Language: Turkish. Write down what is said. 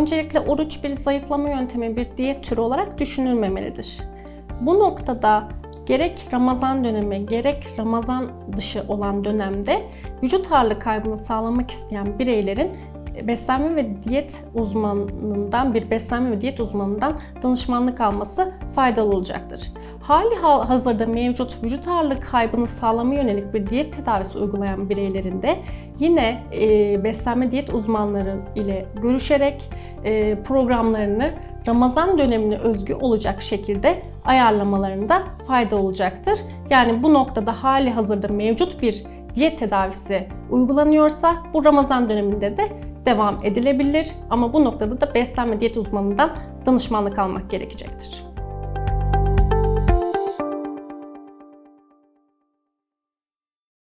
öncelikle oruç bir zayıflama yöntemi, bir diyet türü olarak düşünülmemelidir. Bu noktada gerek Ramazan dönemi gerek Ramazan dışı olan dönemde vücut ağırlığı kaybını sağlamak isteyen bireylerin beslenme ve diyet uzmanından bir beslenme ve diyet uzmanından danışmanlık alması faydalı olacaktır. Hali ha- hazırda mevcut vücut ağırlığı kaybını sağlamaya yönelik bir diyet tedavisi uygulayan bireylerin de yine e, beslenme diyet uzmanları ile görüşerek e, programlarını Ramazan dönemine özgü olacak şekilde ayarlamalarında fayda olacaktır. Yani bu noktada hali hazırda mevcut bir diyet tedavisi uygulanıyorsa bu Ramazan döneminde de devam edilebilir ama bu noktada da beslenme diyet uzmanından danışmanlık almak gerekecektir.